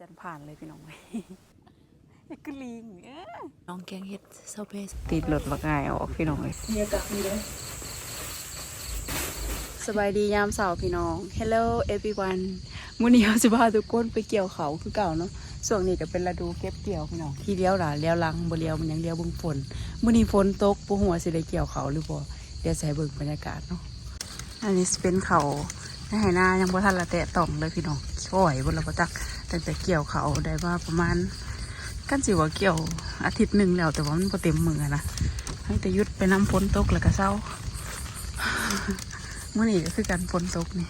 จันผ่านเลยพี่น้องเว้ยไอ้กลิงเอ้อน้องแกงเฮ็ดเซาเพสติดรถบักง่ายออกพี่น้องเลยมีอากาศดีเลยสบายดียามเสาร์พี่น้อง Hello everyone มื้อนี้เราจะพาทุกคนไปเกี่ยวเขาคือเก่าเนาะช่วงนี้ก็เป็นฤดูเก็บเกี่ยวพี่น้องที่เลี้ยวหล่ะเลี้ยวหลังบ่เลี้ยวมันยังเลี้ยวเบิ่งฝนมื้อนี้ฝนตกบ่ฮู้ว่าสิได้เกี่ยวเขาหรือบ่เดี๋ยวใส่เบิ่งบรรยากาศเนาะอันนี้สิเป็นเขาในไหนายังบ่ทันละแตะต้องเลยพี่น้องช่อยบ่ละบ่จัก ตั้งแต่เกี่ยวเขาได้มาประมาณกันสิว่าเกี่ยวอาทิตย์หนึ่งแล้วแต่ว่ามันพอเต็มมือนะให้แต่ยุดไปน้ำฝนตกแล้วก็เศร้าเมื่อนี้ก็คือการฝนตกนี่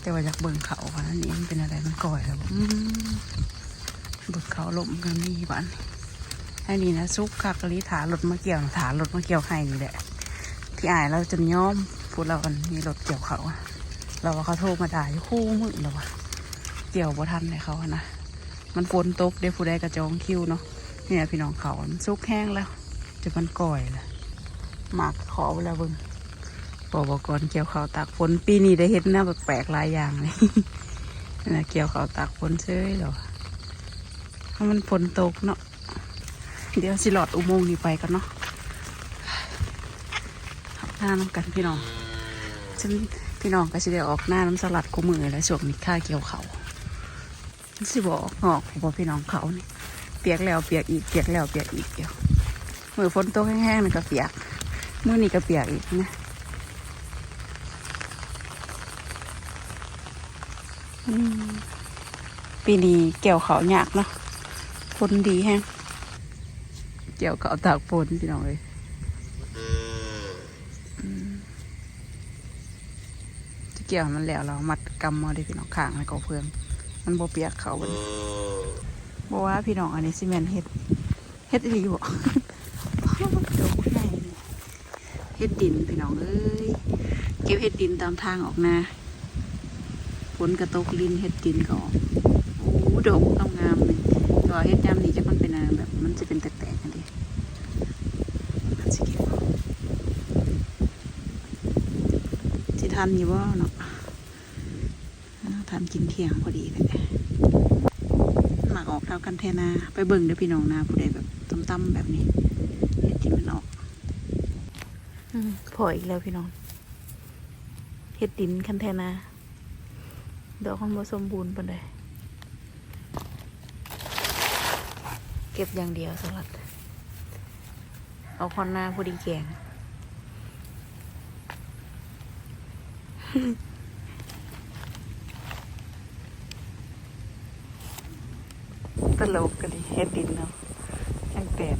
แต่ว่าอยากเบิ่งเขาว่าอันนี้มันเป็นอะไรมันก่อยแล้วบิ่งเขาลมกันนี่บ้านไอ้นี่นะซุกคักะลิถารถมาเกี่ยวถารถมาเกี่ยวให้นี่แหละที่อายเราจนย้อมพูดเรากันมีรถเกี่ยวเขาเราว่าเขาโทรมาด่าอยู่คู่มือเราว่า เกี่ยวบ่ทันเลยเขาอะนะ มันฝนตกเดี๋ยวผู้ใดกระจองคิวเนาะ เนี่ยพี่น้องเขามันซุกแห้งแล้วจะมันก่อยแล้วหมากขอเวลาเบิ่งปอบกรเกี่ยวเขาวตากฝนปีนี้ได้เห็นหน้าแปลกๆหลายอย่างเลยนะเกี่ยวเขาวตากฝนเฉยเหรอถ้ามันฝนตกเนาะ เดี๋ยวสิหลอดอุโมงค์นี้ไปกันเนาะขับหน้าน้ำกันพี่น้องฉันพี่น้องก็สิได้ออกหน้าน้ำสลัดกูมือแล้วช่วงนี้ค่าเกี่ยวเขาว สิบอกงอกขอพี่น้องเขานี่เปียกแล้วเปียกอีกเปียกแล้วเปียกอีกเดี๋ยวมือฝนตกแห้งๆนี่ก็เปียกมือนี่ก็เปียกอีกนะปีนี้เกี่ยวเขายากเนาะฝนดีแห้งเกี่ยวเขาตากฝนพี่น้องเลยจะเกี่ยวมันแล้วเรามัดกำมาดิพี่น้องข้างแล้วก็เพื่อง มันบ่เปียกเขาบัดบ่ว่าพี่น้องอันนี้ซีเมนเฮ็ดเฮ็ดอีหลีบ่ดอกใหญ่เลยเฮ็ดดินพี่น้องเอ้ยเก็บเฮ็ดดินตามทางออกนาฝนกระตกลินเฮ็ดดินก็ออกโอ้ดอกงามเลยก็เฮ็ดยามนี้จักมันเป็นแบบ มันจะเป็นแตกๆกันดิมันสิเก็บเอาสิทันอยู่บ่เนาะ กินเที่ยงพอดีเลยหมักออกเท่ากันแทนาไปเบิ่งเด้อพี่น้องนาผู้ใดแบบตั้มๆแบบนี้เห็ดที่มันออกอพออีกแล้วพี่น้องเห็ดดินคันแทนาดอกมันบ่สมบูรณ์ปานใดเก็บอย่างเดียวสลัด เอาคอนหน้าพอดีแกง ตลกกันดิเฮ็ดดินเนาะช่างเปลี่ยน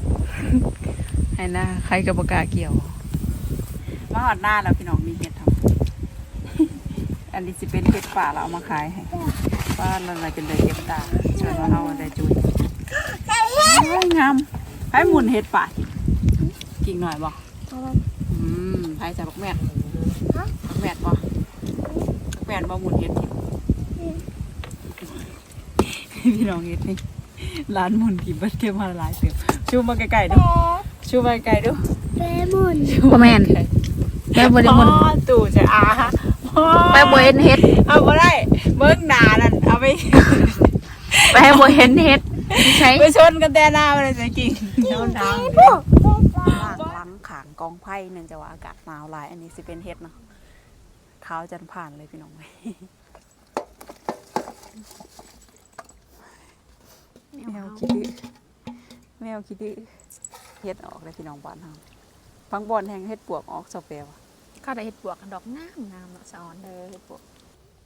ให้หน้าใครกับปากกล้าเกี่ยว มาหอดหน้าแล้วพี่น้องมีเห็ดทำ อันนี้จะเป็นเห็ดป่าเราเอามาขายให้ว่าเราอะไรเป็นเลยเก็บตาช่วยมาเอาอะไรจุยโอ้ยงามให้หมุนเห็ดป่ากิ่งหน่อยบอกอืมไผ่ใส่บักแมดบักแมดบ่บักแมดบ่หมุนเห็ดทิ่พี่น้องเห็ดนี่ ร้านหมุนที่บัดเก็บมาหลายเสือชูมาไกลๆดูชูมาไกลๆดูแปมุนชูาไกลๆแม่บริมนพ่อตู่จะอาพ่อไปบเห็นเฮ็ดเอาบ่ได้เบิ้งหนานั่นเอาไปไปให้บเห็นเฮ็ดใช้ไปชนกันแต่หน้ามันจะกิ่งเจ้าทางล้างขางกองไผ่เนื่องจากว่าอากาศหนาวหลายอันนี้สิเป็นเฮ็ดเนาะขาวจันผ่านเลยพี่น้องเว้ย แมวคิดดื้อแมวคิดดื้อเฮ็ดออกเลยพี่น้องบ้านเฮาฟังบอลแห่งเฮ็ดปวกออกสเปรย์ข้าได้เฮ็ดบวกดอกงามงามเนาะสะออนเออเฮ็ดปวก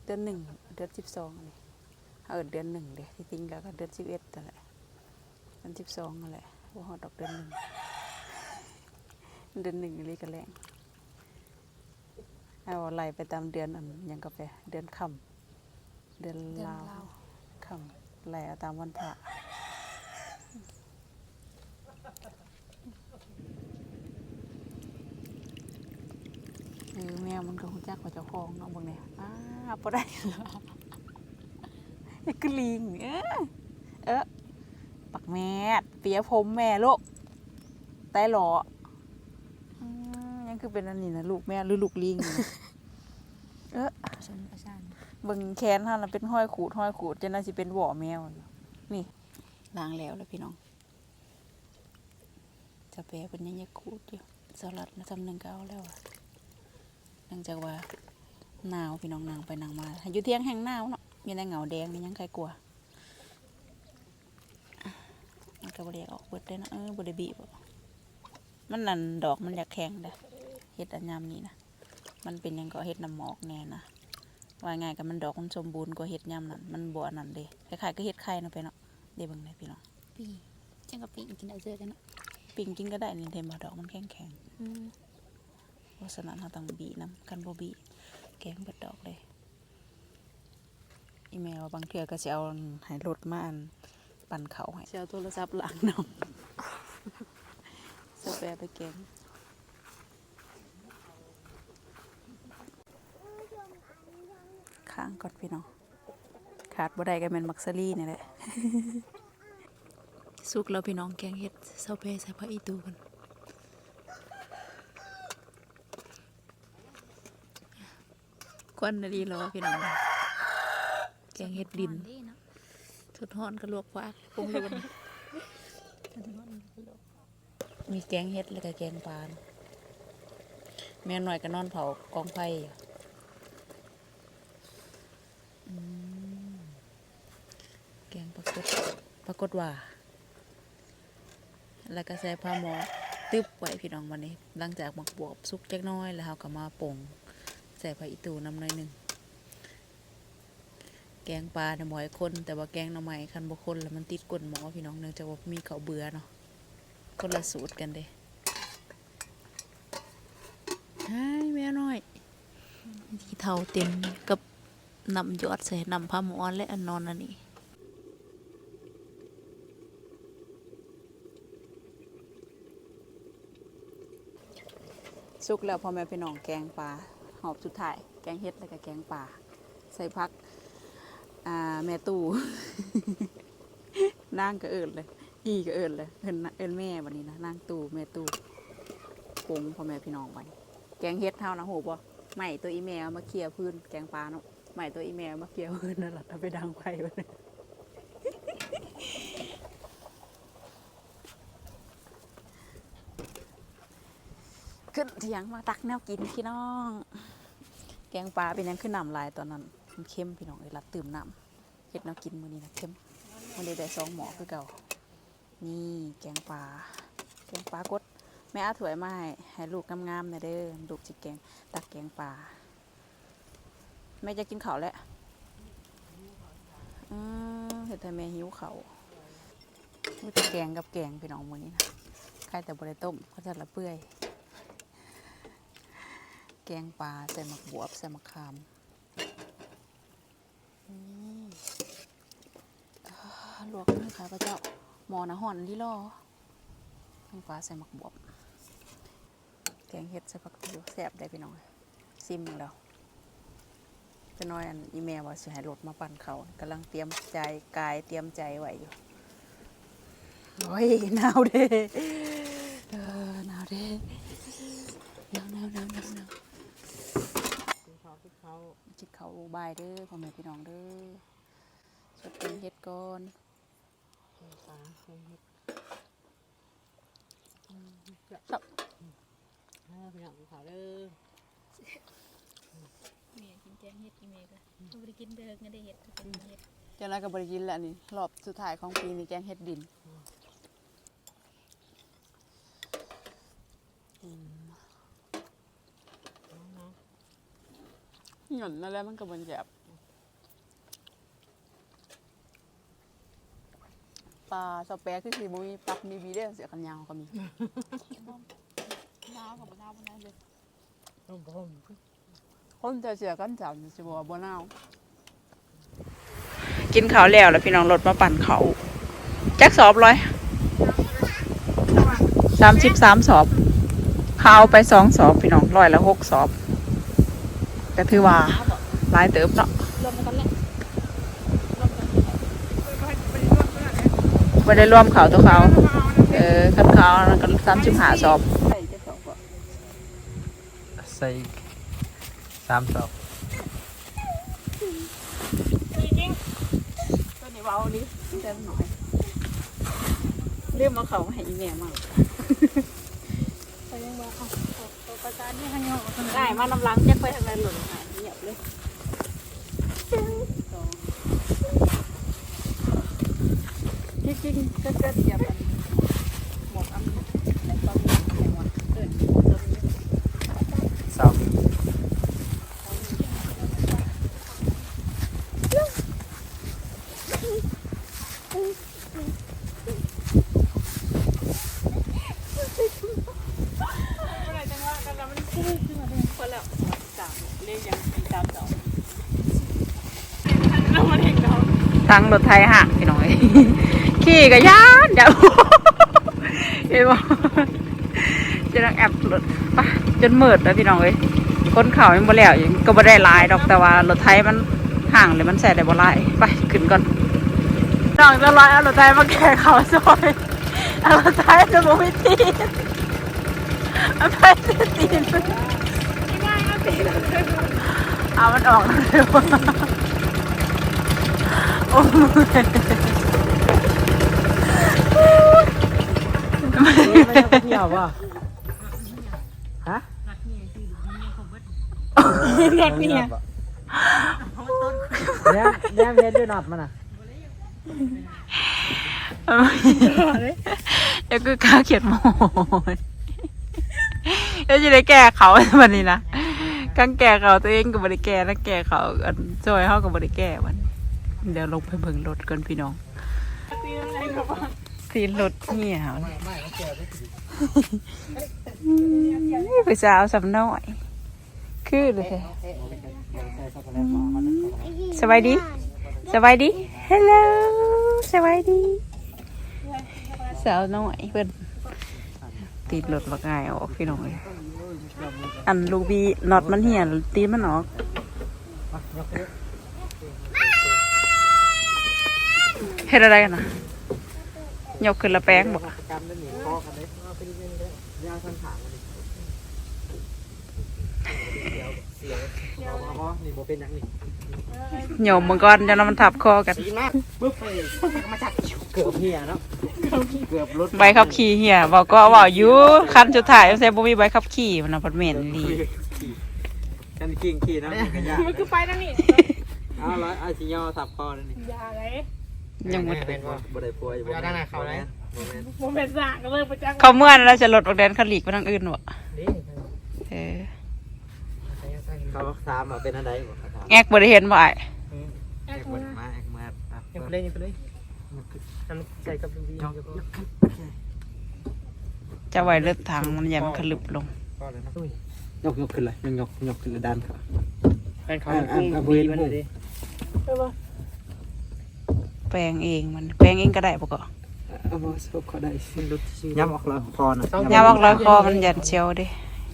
เดือนหนึ่งเดือนสิบสองนี่เออเดือนหนึ่งเด้ที่จริงแล้วก็เดือนสิบเอ็ดนั่นแหละเดือนสิบสองนั่นแหละว่าฮอดดอกเดือนหนึ่งเดือนหนึ่งนี่ก็แรงเอาไล่ไปตามเดือนอันหยังกาแฟเดือนค่ำเดือนลาวค่ำ ไล่ตามวันพระเออแมวมันก็รู้จักว่าเจ้าของเนาะบิ่งเนี่ยอ้าบ่ได้ไอ้กลิงเออเออปักแม่เปียผมแม่ลูกใต้หลออืมยังคือเป็นอันนี้นะลูกแม่หรือลูกลิง เบิ่งแขนเฮาน่ะเป็นห้อยขูดห้อยขูดจนน่าสิเป็นหว่อแมว นี่ล้างแล้วแล้วพี่น้อง จะแปรเป็นยังยังขูดอยู่สลัดมาทำหนึ่งก็เอาแล้วอะเนื่องจากว่าหนาวพี่น้องนางไปนางมาอยู่เที่ยงแห่งหนาวเนาะมีแต่เหงาแดงนี่ยังใครกลัวมันก็บริยากออกเบิดเลยนะเออบริบีบมันนั่นดอกมันอยากแข็งเด้เห็ดอันยามนี้นะมันเป็นยังก็เห็ดน้ำหมอกแน่นะ ว่าไงกันมันดอกมันสมบูรณ์กว่าเห็ดยามนั้นมันบัวนั่นเด้คล้ายๆก็เห็ดไข่เนาะไปเนาะเดี๋ยวเบิ่งได้พี่น้องปีจังกับปีกินเอาเจอกันเนาะปิ่งกินก็ได้นี่เทมบ่ดอกมันแข็งแข็งๆเพราะฉะนั้นเราต้องบีน้ำกันบ่บีแกงเบิดดอกเลยอีเมลบางเทื่อก็จะเอาให้รถมาอันปั่นเขาให้จะเอาโทรศัพท์หลังน้องสแปรไปแกงข้างก่อนพี่น้อง ขาดบ่ได้ก็เป็นมักซารี่นี่แหละ สุกแล้วพี่น้องแกงเห็ดเซาเปใส่ผักอีตูกันควันนาดีแล้วพี่น้อง แกงเห็ดดินสุดฮ้อนก็ลวกฟักปรุงดูกันมีแกงเห็ดแล้วก็แกงปลานแม่หน่อยก็นอนเผากองไฟอยู่ แกงปลากดปลากดว่า แล้วก็ใส่ผ้าหมอตึบไว้พี่น้องวันนี้ หลังจากหมักบวบสุกจักน้อยแล้วเราก็มาป่งใส่ผักอีตูน้ำหน่อยหนึ่งแกงปลาเนี่ยหมอยคน แต่ว่าแกงหน่อไม้คันบุคนแล้วมันติดก้นหมอพี่น้องเนื่องจากว่ามีเขาเบื่อเนาะคนละสูตรกันเด้ไอ้แม่น้อยที่เท่าเต็มกับ นำยอดใส่นำผ้าหมอนและอนนอนอันนี้สุกแล้วพ่อแม่พี่น้องแกงปลาหอบสุดท้าย แกงเฮ็ดแล้วก็แกงปลาใส่พักอ่าแม่ตู่นางก็เอิญเลยอีก็เอิญเลยเอิญเอิญแม่วันนี้นะนางตู่แม่ตู่ปงพ่อแม่พี่น้องวันแกงเฮ็ดเท่านะโหบ่ใหม่ตัวอีแมวมาเคลียร์พื้นแกงปลาเนาะ หม่ตัวอีแมวมาเคลียร์พื้นนั่นหละเอาไปดังไฟวันนี้ขึ้นเถียงมาตักแนวกินพี่น้อง แกงปลาเป็นยังขึ้นน้ำลายตอนนั้นมันเข้มพี่น้องเลยรัดตื่มน้ำเฮ็ดแนวกินมื้อนี้นะเข้มมันเลยได้สองหมอคือเก่า นี่แกงปลาแกงปลากดแม่เอาถ้วยมาให้ให้ลูกงามๆนะเด้อลูกจิแกงตักแกงปลา แม่จะกินข้าวแล้วอืมเห็นแต่แม่หิวข้าวมีแต่แกงกับแกงพี่น้องมือนี้นะใครแต่บริต้มเขาจะละเปื่อย แกงปลาใส่หมักบวบใส่มะขามนี่อ่าลวกนี่ค่ะพระเจ้า หมอนะห่อนที่รอแกงปลาใส่หมักบวบ แกงเห็ดใส่ผักติวแซ่บได้พี่น้อง ซิมแล้ว จะน้อยอันอีเมลว่าสิให้รถมาปั่นเขากำลังเตรียมใจกายเตรียมใจไว้อยู่โอ้ยหนาวเด้เออหนาวเด้หนาวหนาวหนาวหนาวหนาวเขาที่เขาจิตเขาบายเด้อพ่อแม่พี่น้องเด้อสดเป็นเฮ็ดก่อนปลาเฮ็ดครับให้พี่น้องเขาเด้อ เมียกินแกงเห็ดอีเมก็บ่ได้กินเด้อก็ได้เห็ดก็เป็นเห็ดเจ้าน้อยก็บริกินแล้วนี่รอบสุดท้ายของปีนี้แกงเฮ็ดดินน้องหย่อนนั่นแหละมันก็บนแจบปลาสเปรคือสีบุยปักมีบีได้อเสียกันยาวก็มีน้าวกับน้าวบ่ได้เลยต้มผม คนจะเสียกันจับสิบอกว่าบ่นาวกินข้าวแล้วแล้วพี่น้องรถมาปั่นเขาแจ็คสอบร้อยสามสิบสามสอบข้าวไปสองสอบพี่น้องร้อยละหกสอบก็ถือว่าหลายเติบเนาะรวมกันแหละไม่ได้รวมเขาตัวเขาเออคันเขานั่นก็สามสิบห้าสอบใส่ สามสองจริงๆตัวนี้เบานิเจ็มหน่อยเรื่องมาเขาให้อีแม่มากไปยังว่าเอาตัวประจานที่ใหงยอกได้มาน้ำล้างแจ็คไปทางไหนหล่นหายเหยียบเลยจริงจริงกิดเหยียบ คนละสามเรียกยังเป็นสามสองแล้วมันเห็นเราทั้งรถไทยหักพี่น้อย ขี่ก็ยานอย่าเห็นบ่จะนั่งแอบรถปะจนมืดแล้วพี่น้องเอ้ยคนเขายังบ่แล้วยังก็บ่ได้หลายดอกแต่ว่ารถไทยมันห่างเลยมันแส่ได้บ่หลายไปขึ้นก่อนน้องจะลอยเอารถไทยมาแก่เขาซอยเอารถไทยจะบ่มีตี ไปตีนเอามันออกเร็วโอ้ยไม่ได้เที่ยวป่ะฮะเด็กเนียเนี่ยเนี่ยเฮ็ดด้วยน็อตมันอะเดี๋ยวคือข้าเขียดโมย เดี๋ยวจะได้แก้เขาวันนี้นะกังแก้เขาตัวเองกับบริแก้แล้วแก้เขาอันช่วยเขากับบริแก้วัน เดี๋ยวลงไปเบิ่งรถกันพี่น้องสีรถเหี่ยวไปสาวสำน้อย คือเลยแท้สบายดีสบายดีฮัลโหลสบายดีสาวน้อยเพิ่อนติดรถบักง่ายออกพี่น้องเลย อันลูกบีน็อตมันเหี่ยตีนมันออกเฮ็ดอะไรกันนะยกขึ้นละแป้งบอกจำได้หนิคอกันเลยเอาเป็นเรื่องเลยยาวสันถามมันดิเสียวเสียวเอามาพอนี่โบเป็นหยังนี่โยมมังกรจะนำมันทับคอกันดีมากปึ๊บไปมาจากเกือบเหี่ยเนาะ เกือบรถใบขับขี่เหี่ยบอกก็บอกอยู่คันสุดท้ายใส่บ่มีใบขับขี่มันนะพัดเหม็นดีกันกิ้งขี่นะมันก็ยากมันคือไปนั่นนี่เอาละเอาสิย่อทับคอนั่นนี่อย่าเลยยังบ่เป็นว่าบ่ได้ป่วยบ่ได้เขาเลยบ่แม่นโมเป็นสากก็เลยประจังเขาเมื่อนแล้วจะลดออกแดนเขาหลีกไปทางอื่นบ่เออเขาถามว่าเป็นอะไรบ่เขาถามแอกบ่ได้เห็นบ่อ้ายแอกมันมาแอกมาครับยังไปเลยยังไปเลย ทำใจกับดียกยกขึ้นจะไว้เลือดทางมันอย่ามันขลึบลงก็เลยนะยกยกขึ้นเลยยกยกขึ้นเลยดันเขาแฟนเขากุ้งดีมันเลยใช่ปะแปลงเองมันแปลงเองก็ได้ปะก็เอามาสบเขาได้มันรุดชื่อย้ำออกแล้วคอน่ะยาบอกร้อยคอมันยันเชียวเด้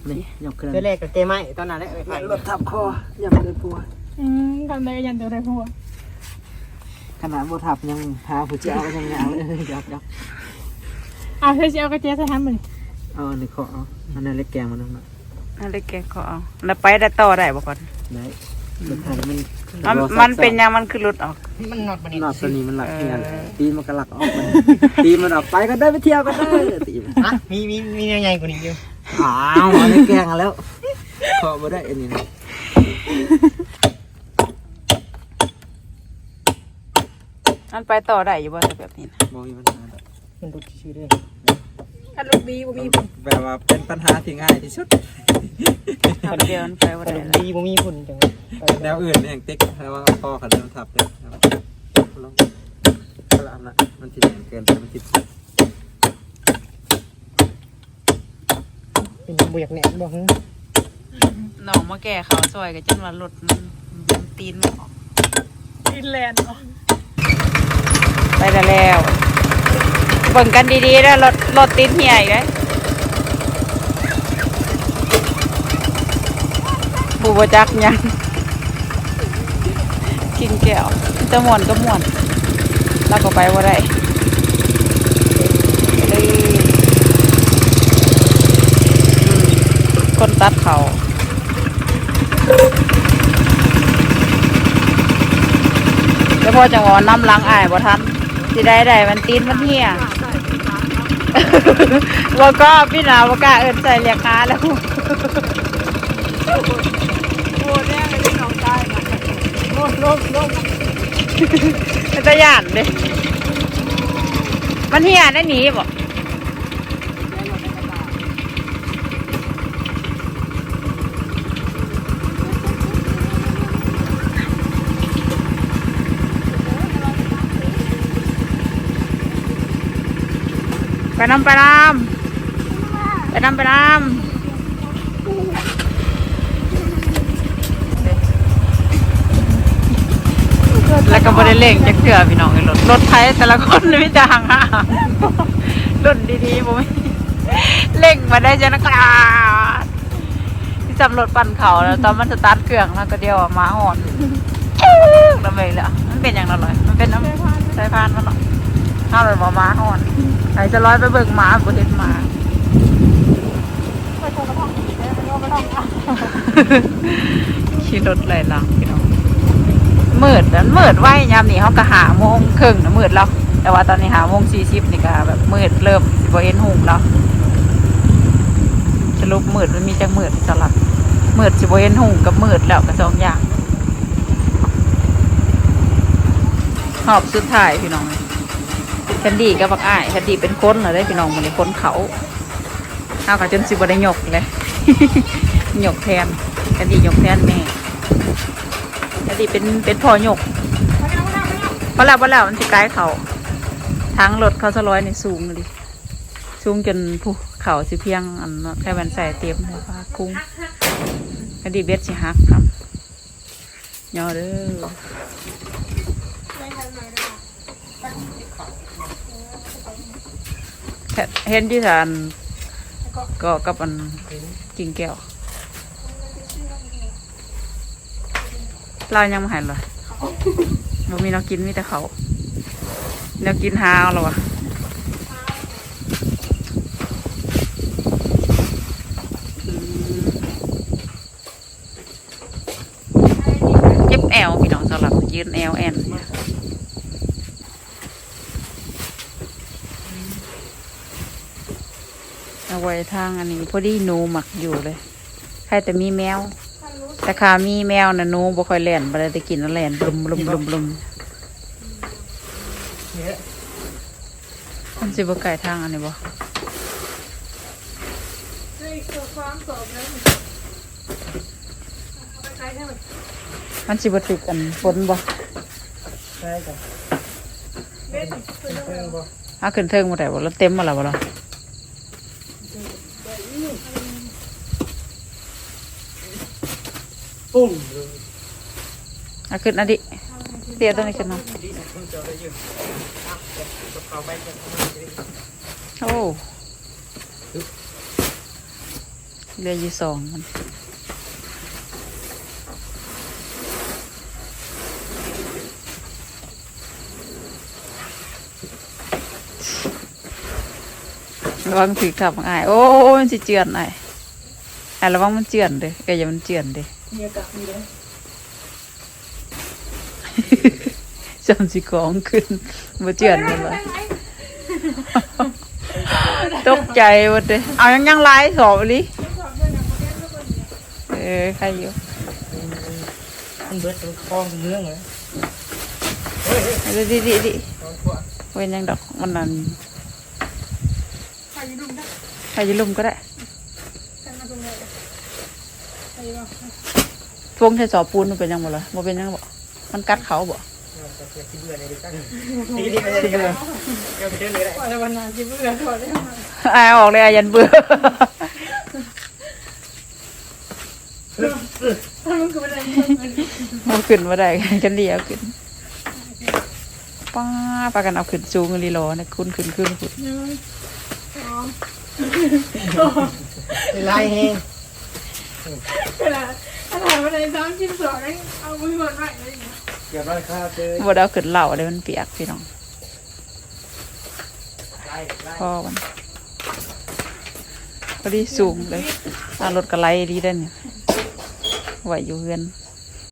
นี่ยกขึ้นเสื้อแรกกับเกมไม้ตอนนั้นแหละไปรถทับคอย้ำเลยปัวอืมทำได้ยันตัวได้หัวข นาดบ่ทับยังหาผู้เจ้ายังยาวเลยยับยับอะเธอจะเอากระเจี๊ยบใส่ทำมันเอาอันนี้คอเอาอันนั้นเล็กแกงมันนั่นน่ะนั่นเลยแกก็เอาแล้วไปได้ต่อได้ปะก่อนได้รถไถมันมันมันเป็นยังมันคือหลุดออก มันนอดมันนี่นอดตัวนี้มันหลักที่นั่นตีนมันก็หลักออกมันตีนมันออกไปก็ได้ไปเที่ยวก็ได้ตีนฮะมีมีมีใหญ่กว่านี้อยู่อ้าวอันนี้แกงแล้วขอบ่ได้อันนี้นะ มันไปต่อได้อยู่บ่แต่แบบนี้นะบ่มีปัญหาดอกมันรุดชื่อเลยถ้าลูกบีบ่มีผลแบบว่าเป็นปัญหาที่ง่ายที่สุดทำเดียวมันไปว่าขได้นมแล้วดีบ่มีผลจังแนวอื่นอย่างติ๊กแล้วว่าพ่อขันเริ่มทับเลยลองก็ละอันละมันติดเกินไปมันติดเป็นบุยากแหนมบอกน้องมาแก่เขาซอยก็จนว่าหลุดมันมันตีนมันออกฟินแลนด์เนาะ ไปได้แล้วเบิ่งกันดีๆนะรถรถตีนเหี่ยอีกเลยบูบจักยังกินแก้วจะม่วนก็ม่วนแล้วก็ไปว่าได้คนตัดเขาแล้วพอจังหวะน้ำล้างอายบ่ทัน สิได้ได้มันตีนมันเหี้ยบ่ก็พี่นาบ่กล้าเอิ้นใส่เรียกหาแล้วโอ้เนี่ยไม่ได้น้องได้มาโอ้ลงลงเป็นตาย่านเด้มันเหี้ยได้หนีบ่ไป นำไปนำไปนำไปนำแล้วก็บ่ได้เล่งจักเทื่อพี่น้องไอ้รถรถไทยแต่ละคนมีแต่ห่างๆรุ่นดีๆบ่มีเล่งมาได้จังนะกราดที่จำรถปั่นเขาแล้วตอนมันสตาร์ทเครื่องแล้วก็เดียวอะมาหอนแล้วไปเลยอะมันเป็นอย่างนั้นเลยมันเป็นน้ำสายพานมันเนาะ ข้าวเลยบ่มาหอนใครจะร้อยไปเบิ่งหมาบ่เห็นหมาไปโทรกระท่องอีกแล้วมันก็กระท่องอะขี่รถไหลหลังพี่น้องมืดนั้นมืดไว้ยามนี้เขาก็หาโมงครึ่งนะมืดแล้วแต่ว่าตอนนี้หาโมงสี่สิบนี่ก็แบบมืดเริ่มสิบเห็นหุงแล้วสรุปมืดมันมีจังมืดสลับมืดสิบเห็นหุงกับมืดแล้วก็สองอย่างหอบสุดท้ายพี่น้อง แคนดี้กับบักอ้ายแคนดี้เป็นคนเหรอได้พี่น้องมันเลยคนเขาเอากับจนสิบได้หยกเลยหยกแทนแคนดี้หยกแทนแม่แคนดี้เป็นเป็นพ่อหยกเพอแล้วพอแล้วมันจะไกลเขาทางรถเขาสร้อยในสูงเลยสูงจนผู้เขาสิเพียงอันแค่มันใส่เต็มเลยว่ากุ้งคดีเบ็ดสิฮักครับยอเด้อ เห็นที่ฐานก็กับอันกิ่งแก้วเรายังไม่หันเลยบ่มีแนวกินมีแต่เขาแนวกินหาเอาแล้ววะเจ็บแอวพี่น้องสำหรับยืนแอวแอนเอา ไว้ทางอันนี้พอดีหนูหมักอยู่เลย ใครแต่มีแมว แต่ขามีแมวนะหนูบ่ค่อยเล่นบ่ได้แต่กินแล้วเล่นบลุมบลุมบลุมบลุมเนี่ยมันสิบ่ไก่ทางอันนี้บ่นี่คือความสอบแล้วไปไกลแค่ไหนมันสิบ่ถึกอันฝนบ่ใช่จ้ะเบ็ดคือเรื่องเรื่องบ่เอาขึ้นเทิงบ่ได้บ่แล้วเต็มมาแล้วบ่ล่ะ ปุ้งเอาขึ้นอันดิเตี้ยตัวนี้ขึ้นเนาะดีนะคุณเจ้าได้ยืนอะเดี๋ยวเขาไปจะทำอะไรดีโอ้เหลืออยู่สองมันระวังถือขับง่ายโอ้ยมันสิเจือนไอ้ไอ้ระวังมันเจือนเด้แกอย่ามันเจือนเด้มีอากาศมีเลยจำสิของขึ้นมาเจือนกันเลยตกใจหมดเลยเอายั งใช้สอปูนมันเป็นยังบ่ล่ะบ่เป็นยังบ่มันกัดเขาบ่อในดีกันดีดีไปเลยกันเดี๋ยวไปเดินเลยได้กว่าจะวันนานจะเบื่อออายออกเลยอายันเบื่อมันขึ้นมาได้กันเดียวขึ้นป้าปากันเอาขึ้นสูงลีโลนะคุณขึ้นขึ้นขึ้นไล่เฮง สามสิบสองเอามือหมดไว้อะไรอย่างเงี้ยเกี่ยวกับข้าวเจอบ่ได้เอาขึ้นเหล่าเลยมันเปียกพี่น้องไล่ไล่พ่อมันพอดีสูงเลยเอารถกระไลดีได้เนี่ยไหวอยู่เฮือนเ